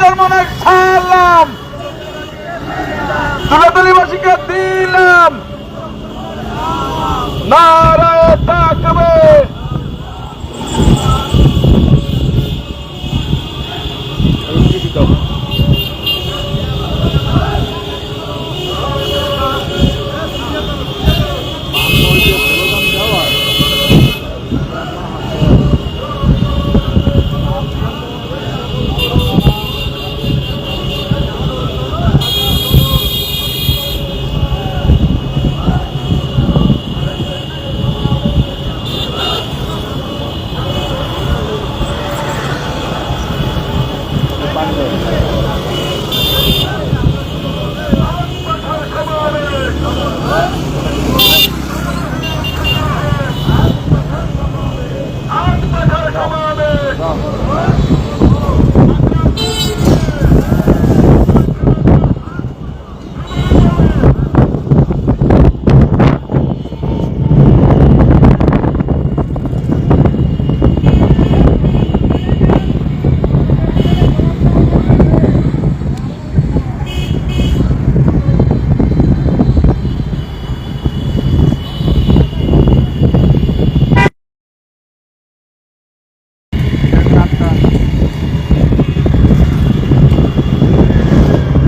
Bishop মনে সালাম। তুলাতলিবাসীকে দিলাম। নারায় থাকবে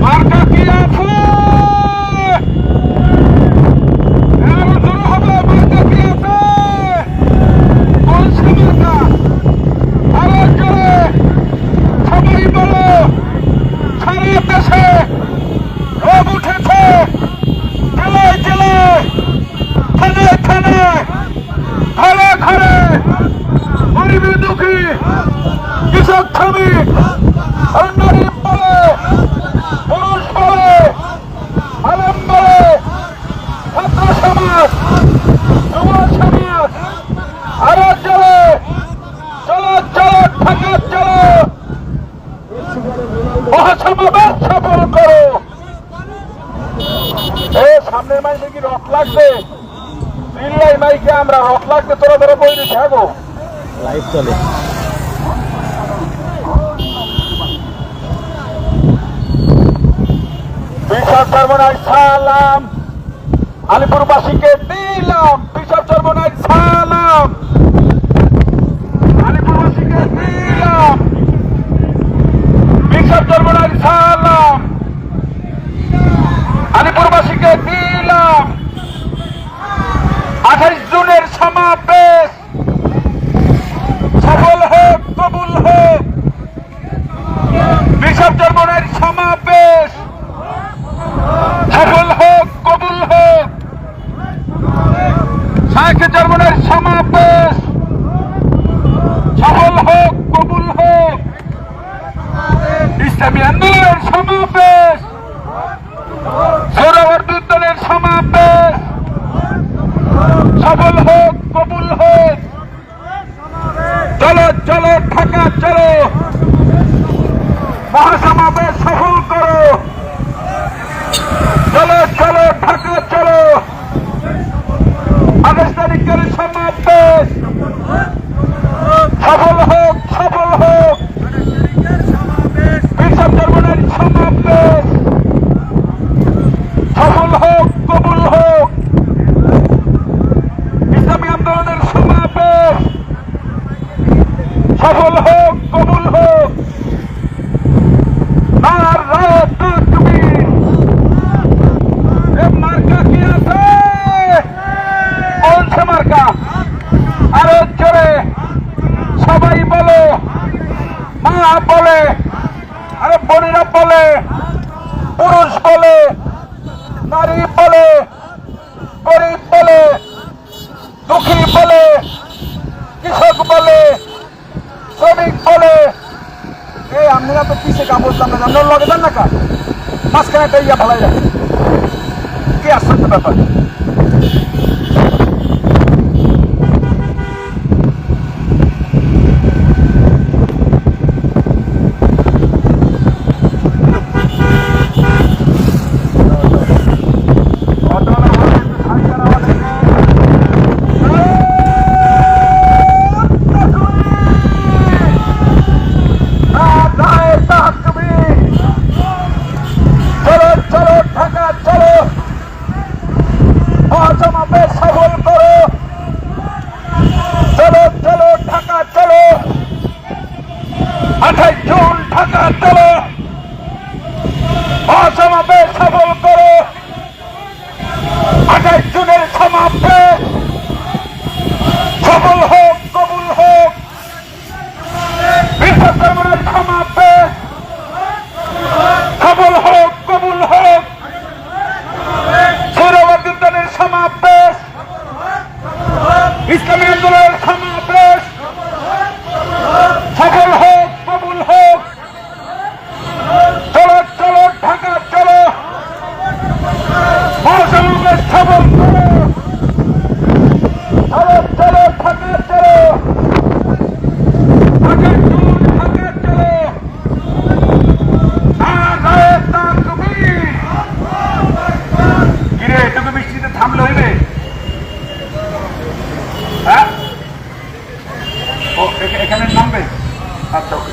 মার্কা কি আছে আরও জোরে হবে মার্কা কি আছে বলছে মার্কা আরও জোরে সবাই বলো সারা দেশে রব উঠেছে জেলায় জেলায় থানায় থানায় ঘরে ঘরে গরিবী দুঃখী কৃষক শ্রমিক আর নারী বলে পুরুষ বলে আলম বলে ছাত্র সমাজ যুব সমাজ আরও চলে চলো চলো ঢাকা চলো মহাসমাবেশ সফল করো এ সামনের মাইকে কি রক লাগবে চিল্লাই মাইকে আমরা রক লাগবে তোরা তোরা বই থাকো লাইভ চলে। বিশাল চর্মনায় আলিপুরবাসীকে দিলাম, বিশাল চর্মনায় সালাম। আলিপুরবাসীকে দিলাম, বিশাল চর্মনায় সালাম। আলিপুরবাসীকে দিলাম। আঠাইশ জুনের সমাবেশ সফল হোক কবুল হোক বিশাল চর্মনায় সমাবেশ সফল হোক কবুল হোক সাইকে জার্মানের সমাবেশ সফল হোক কবুল হোক ইসলামী আন্দোলনের সমাবেশ সৌরবর্দনের সমাবেশ সফল হোক কবুল হোক চলো চলো ঢাকা চলো মহাসমাবেশ সফল করো চলো চলো ঢাকা চলো আঠাশ তারিখের সমাবেশ সফল হোক সফল হোক বিশাল চর্মনের সমাবেশ সফল হোক কবুল হোক ইসলামী আন্দোলনের সমাবেশ সফল হোক কবুল হোক আর রাত তুমি এ মার্কা কি আছে বলছে মার্কা আরও জোরে সবাই বলো মা বলে আরে বোনেরা বলে পুরুষ বলে নারী বলে, গরিব বলে, দুঃখী বলে, কৃষক বলে, শ্রমিক বলে। এ আমরা তো কিসে কাপড় দাম না আমরা লগে দেন না কাজ মাঝখানে একটা ইয়া ভালো যায় কি আশ্চর্য ব্যাপার। সমাবেশ সফল ইসলামী আন্দোলনের সমাবেশ সফল হোক কবুল হোক চলো চলো ঢাকা চলো মহাসমাবেশ সফল করো চলো চলো ঢাকা চলো ঢাকা চলো ঢাকা চলো নারায়ে তাকবীর কিরে এটুকু বৃষ্টিতে থামলে হইবে হ্যাঁ ও এখা- এখানে নামবে আচ্ছা ওকে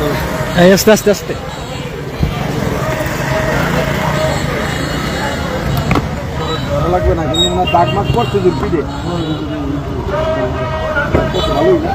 এই আস্তে আস্তে আস্তে লাগবে না কিন্তু না দাগ মাগ করছে যে পিঠে। ভালোই না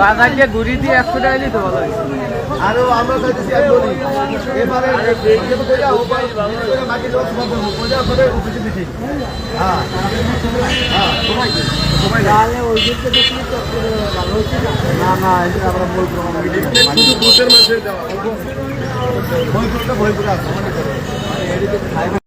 তাকবীর বাজারকে ঘুরি দিয়ে একশো টাকা দিতে ভালো আরও আমরা চাইতেছি এবারে যেহেতু কইরা ওপারে মাটি লোক সব কইরা করে অফিসে দিছি হ্যাঁ হ্যাঁ তাহলে ওই দিকে দেখলি তো ভালো হচ্ছে না না এটা আমরা বলব শুধু গ্রুপের মধ্যে দেওয়া বই করতে বই করে আছে